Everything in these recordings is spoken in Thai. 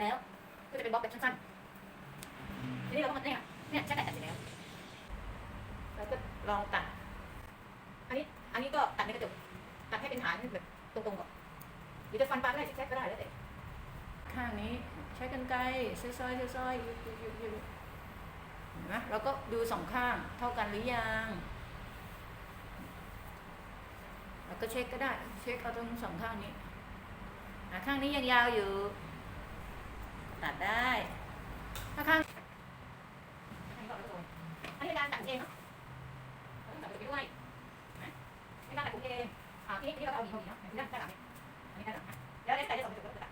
ร็จแล้ว ก็จะเป็นบล็อกแบบสั้นๆทีนี้เราก็มาเนี่ยเนี่ยใช้ไก่ตัดเสร็จแล้วเราก็ลองตัด อันนี้ อันนี้ก็ตัดในกระจก ตัดให้เป็นฐานแบบตรงๆก่อนหรือจะฟันปลาก็ได้ซิกแซกก็ได้แล้วแต่ข้างนี้ใช้กันไกรซอยๆซอยๆยุบยุบยุบยุบนไหมเราก็ดูสองข้างเท่ากันหรือยังเราก็เช็คก็ได้ เช็คเอาตรงสองข้างนี้อะข้างนี้ยังยาวอยู่ ตัดได้ถ้าข้างอันนี้ก็เอาไปตรงอันนี้การตัดเองเนาะต้องตัดไปด้วยนะไม่ต้องตัดเองอะทีนี้เราก็เอาดีเข้าดีเนาะอันนี้ได้หลังเนี่ยอันนี้ได้หลังนะแล้วได้ใส่ได้สองจุดก็ตัด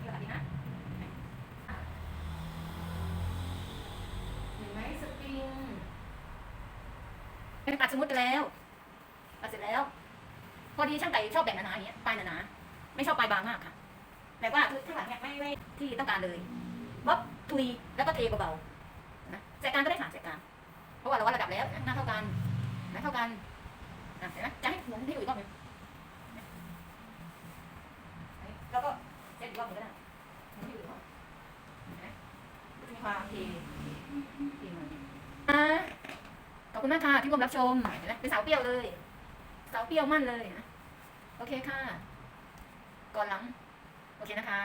นี่แบบนี้นะเห็นไหมสปริงเป็นตัดสมมติไปแล้วตัดเสร็จแล้ว พอดีช่างไก่ชอบแบบหนาๆอย่างเงี้ยปลายหนาๆ ไม่ชอบปลายบางมากค่ะแต่ว่าคือข้างหลังเนี่ยไม่ไม่ที่ต้องการเลยบ๊อบทุยแล้วก็เทเบาๆนะแจกการก็ได้ค่ะแจกการเพราะว่าเราวัดระดับแล้วหน้าเท่ากันหน้าเท่ากันนะเห็นไหมจะให้หมุนให้ดูอีกรอบหนึงแล้วก็เช็ดอีกรอบหนึงก็ได้มีความทีทีหน่อยอ่าขอบคุณมากค่ะที่ร่วมรับชมเห็นไหมเป็นสาวเปรี้ยวเลย สาวเปรี้ยวมั่นเลยนะโอเคค่ะ ก่อนหลัง โอเคนะคะ